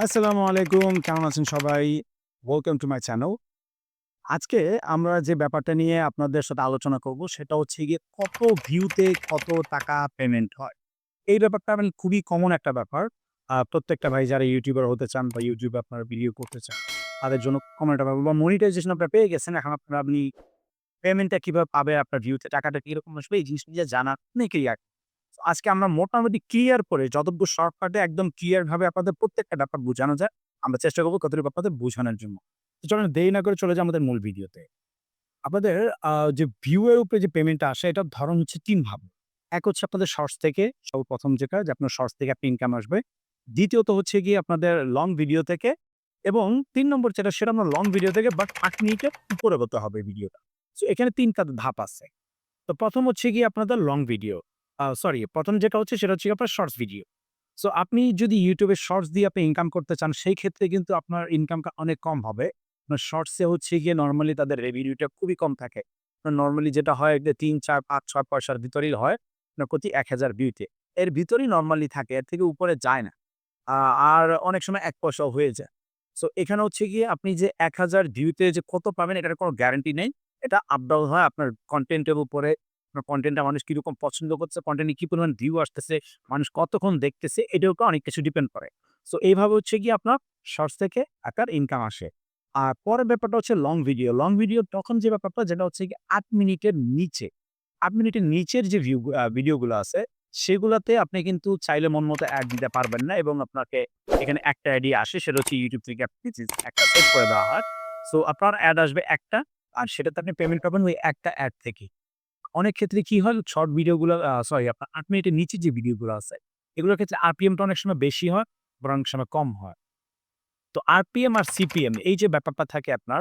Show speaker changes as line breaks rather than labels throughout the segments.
আসসালামু আলাইকুম, কেমন আছেন সবাই? ওয়েলকাম টু মাই চ্যানেল আজকে আমরা যে ব্যাপারটা নিয়ে আপনাদের সাথে আলোচনা করব সেটা হচ্ছে গিয়ে কত ভিউতে কত টাকা পেমেন্ট হয়। এই ব্যাপারটা মানে খুবই কমন একটা ব্যাপার। প্রত্যেকটা ভাই যারা ইউটিউবার হতে চান বা ইউটিউবে আপনারা ভিডিও করতে চান, তাদের জন্য কমন একটা ব্যাপার। বা মনিটাইজেশন আপনারা পেয়ে গেছেন, এখন আপনারা আপনি পেমেন্টটা কীভাবে পাবে আপনার ভিউতে টাকাটা কীরকম আসবে, এই জিনিসটা নিয়ে জানা অনেকেই আগে আজকে আমরা মোটামুটি ক্লিয়ার করে যতটুকু শর্টকাটে একদম ক্লিয়ার ভাবে আপনাদের প্রত্যেকটা ব্যাপার বোঝানো যায়, আমরা চেষ্টা করব কতটুকু আপনাদের বোঝানোর জন্য। চলেন দেরি না করে চলে যায় আমাদের মূল ভিডিওতে। আপনাদের যে ভিউ এর উপরে যে পেমেন্টটা আসে, এটার ধরন হচ্ছে তিন ভাবে। এক হচ্ছে আপনাদের শর্টস থেকে, সর্বপ্রথম যে আপনার শর্টস থেকে আপনি ইনকাম আসবে। দ্বিতীয়ত হচ্ছে গিয়ে আপনাদের লং ভিডিও থেকে এবং তিন নম্বর যেটা, সেটা আপনার লং ভিডিও থেকে বাট আট মিনিটের উপরে হতে হবে ভিডিওটা তো এখানে তিনটা ধাপ আছে। তো প্রথম হচ্ছে গিয়ে আপনাদের লং ভিডিও সরি, প্রথম যেটা হচ্ছে সেটা হচ্ছে আপনার শর্টস ভিডিও সো আপনি যদি ইউটিউবে শর্টস দিয়ে আপনি ইনকাম করতে চান, সেই ক্ষেত্রে কিন্তু আপনার ইনকামটা অনেক কম হবে। আপনার শর্টসে হচ্ছে গিয়ে নর্মালি তাদের রেভিনিউটা খুবই কম থাকে। নর্মালি যেটা হয় যে তিন, চার, পাঁচ, ছয় পয়সার ভিতরেই হয়, আপনার প্রতি এক হাজার ভিউতে এর ভিতরেই নর্মালি থাকে, এর থেকে উপরে যায় না। আর অনেক সময় এক পয়সাও হয়ে যায়। সো এখানে হচ্ছে গিয়ে আপনি যে এক হাজার ভিউতে যে কত পাবেন, এটার কোনো গ্যারান্টি নেই। এটা আপ ডাউন হয় আপনার কন্টেন্টের উপরে। আপনার কন্টেন্টটা মানুষ কীরকম পছন্দ করছে কন্টেন্টে কি পরিমাণ ভিউ আসতেছে, মানুষ কতক্ষণ দেখতেছে এটার উপর অনেক কিছু ডিপেন্ড করে। সো এইভাবে হচ্ছে কি আপনার শর্টস থেকে আকার ইনকাম আসে। আর পরের ব্যাপারটা হচ্ছে লং ভিডিও লং ভিডিও তখন যে ব্যাপারটা, যেটা হচ্ছে কি আট মিনিটের নিচে, আট মিনিটের নিচের যে ভিউ ভিডিওগুলো আছে, সেগুলোতে আপনি কিন্তু চাইলে মন মতো অ্যাড দিতে পারবেন না এবং আপনাকে এখানে একটা অ্যাডই আসে, সেটা হচ্ছে ইউটিউব থেকে একটা সেট করে দেওয়া হয়। সো আপনার অ্যাড আসবে একটা, আর সেটাতে আপনি পেমেন্ট পাবেন ওই একটা অ্যাড থেকে। অনেক ক্ষেত্রে কি হয় শর্ট ভিডিওগুলো সরি আপনার আট মিনিটের নিচে যে ভিডিওগুলো আছে, এগুলোর ক্ষেত্রে আরপিএমটা অনেক সময় বেশি হয়, বরং সময় কম হয়। তো আরপিএম আর সিপিএম এই যে ব্যাপারটা থাকে আপনার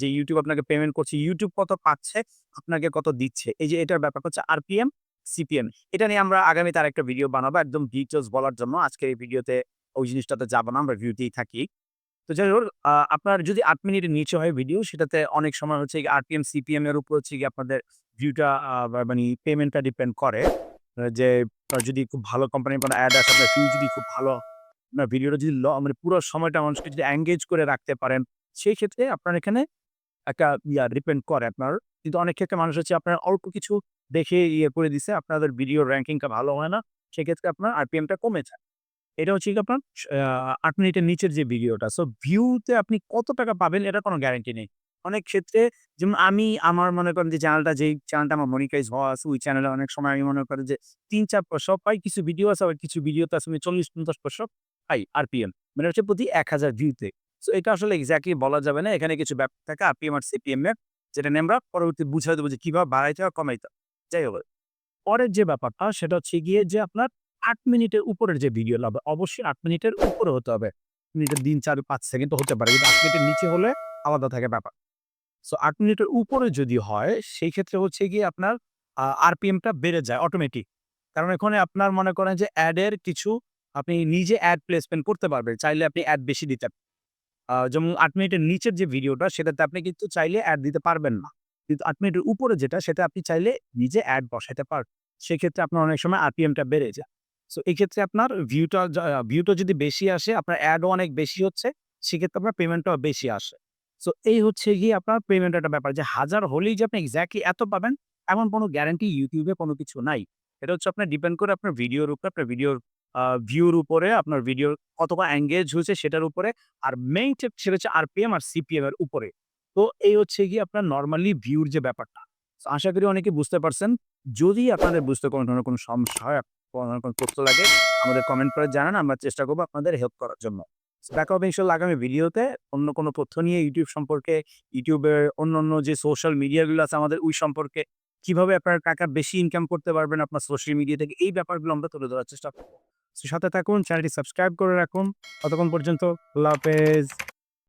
যে ইউটিউব আপনাকে পেমেন্ট করছে ইউটিউব কত পাচ্ছে, আপনাকে কত দিচ্ছে, এই যে এটার ব্যাপার হচ্ছে আরপিএম সিপিএম এটা নিয়ে আমরা আগামী তার একটা ভিডিও বানাবো, একদম ডিটেলস বলার জন্য আজকে এই ভিডিওতে ওই জিনিসটাতে যাব না, আমরা ভিউতেই থাকি। তো যাই হোক আপনার যদি আট মিনিটের নিচে হয় ভিডিও সেটাতে অনেক সময় হচ্ছে আরপিএম সিপিএম এর উপর হচ্ছে আপনাদের ভিউটা মানে পেমেন্টটা ডিপেন্ড করে যে যদি খুব ভালো কোম্পানির কোনো অ্যাড আসে, আপনার ভিউ যদি খুব ভালো, আপনার ভিডিওটা যদি মানে পুরো সময়টা মানুষকে যদি এঙ্গেজ করে রাখতে পারেন, সেই ক্ষেত্রে আপনার এখানে একটা ইয়া ডিপেন্ড করে আপনার। কিন্তু অনেক ক্ষেত্রে মানুষ হচ্ছে আপনার অল্প কিছু দেখে ইয়ে করে দিছে, আপনাদের ভিডিও র্যাঙ্কিংটা ভালো হয় না, সেক্ষেত্রে আপনার আরপিএমটা কমে যায়। এটা হচ্ছে কি আপনার আট মিনিটের নিচের যে ভিডিওটা সো ভিউতে আপনি কত টাকা পাবেন, এটা কোনো গ্যারান্টি নেই। অনেক ক্ষেত্রে যেমন আমি আমার মনে করেন যে চ্যানেলটা যেই চ্যানেলটা আমার মনিটাইজ হওয়া আছে, ওই চ্যানেলে অনেক সময় আমি মনে করি যে তিন চার পয়সা পাই, কিছু ভিডিও আছে, আবার কিছু ভিডিওতে আছে, আমি চল্লিশ পঞ্চাশ পয়সা পাই আরপিএম মানে হচ্ছে প্রতি এক হাজার ভিউতে সো এটা আসলে এক্স্যাক্টলি বলা যাবে না। এখানে কিছু ব্যাপার থাকে আরপিএম আর সিপিএম এর, যেটা নিয়ে আমরা পরবর্তী বুঝাই দেবো যে কীভাবে বাড়াইতে হয়, কমাইতে। যাই হোক, পরের যে ব্যাপারটা, সেটা হচ্ছে গিয়ে যে আপনার আট মিনিটের উপরের যে ভিডিও লাগবে অবশ্যই আট মিনিটের উপরে হতে হবে। মিনিটের দিন চার, পাঁচ সেকেন্ড হতে পারে, কিন্তু আট মিনিটের নিচে হলে আলাদা থাকে ব্যাপার। সো আট মিনিটের উপরে যদি হয়, সেই ক্ষেত্রে হচ্ছে গিয়ে আপনার আরপিএমটা বেড়ে যায় অটোমেটিক কারণ এখানে আপনার মনে করেন যে অ্যাডের কিছু আপনি নিজে অ্যাড প্লেসমেন্ট করতে পারবেন, চাইলে আপনি অ্যাড বেশি দিতে। যেমন আট মিনিটের নিচের যে ভিডিওটা, সেটাতে আপনি কিন্তু চাইলে অ্যাড দিতে পারবেন না। কিন্তু আট মিনিটের উপরে যেটা, সেটা আপনি চাইলে নিজে অ্যাড বসাতে পারবেন সেক্ষেত্রে আপনার অনেক সময় আরপিএমটা বেড়ে যায়। সো এই ক্ষেত্রে আপনার ভিউটা ভিউটা যদি বেশি আসে, আপনার অ্যাডও অনেক বেশি হচ্ছে, সেক্ষেত্রে আপনার পেমেন্টটাও বেশি আসে। সো এই হচ্ছে গিয়ে আপনার পেমেন্ট একটা ব্যাপার যে হাজার হলেই যে আপনি এক্স্যাক্টলি এত পাবেন, এমন কোনো গ্যারান্টি ইউটিউবে কোনো কিছু নাই। এটা হচ্ছে আপনার ডিপেন্ড করে আপনার ভিডিওর উপরে, আপনার ভিডিওর ভিউর উপরে, আপনার ভিডিও কতটা এঙ্গেজ হয়েছে সেটার উপরে, আর মেইন টেপ সেটা হচ্ছে আরপিএম আর সিপিএম এর উপরে। তো এই হচ্ছে গিয়ে আপনার নর্মালি ভিউর যে ব্যাপারটা। আশা করি অনেকে বুঝতে পারছেন। যদি আপনাদের বুঝতে কোনো ধরনের কোনো সমস্যা হয়, কোনো তথ্য লাগে, আমাদের কমেন্ট করে জানান, আমরা চেষ্টা করব আপনাদের হেল্প করার জন্য। দেখা হবে ইনশাল্লাহ আগামী ভিডিওতে অন্য কোনো তথ্য নিয়ে ইউটিউব সম্পর্কে ইউটিউবের অন্য অন্য যে সোশ্যাল মিডিয়াগুলো আছে আমাদের ওই সম্পর্কে কীভাবে আপনার টাকা বেশি ইনকাম করতে পারবেন আপনার সোশ্যাল মিডিয়া থেকে, এই ব্যাপারগুলো আমরা তুলে ধরার চেষ্টা করব। সাথে থাকুন চ্যানেলটি সাবস্ক্রাইব করে রাখুন। ততক্ষণ পর্যন্ত আল্লাহ হাফেজ।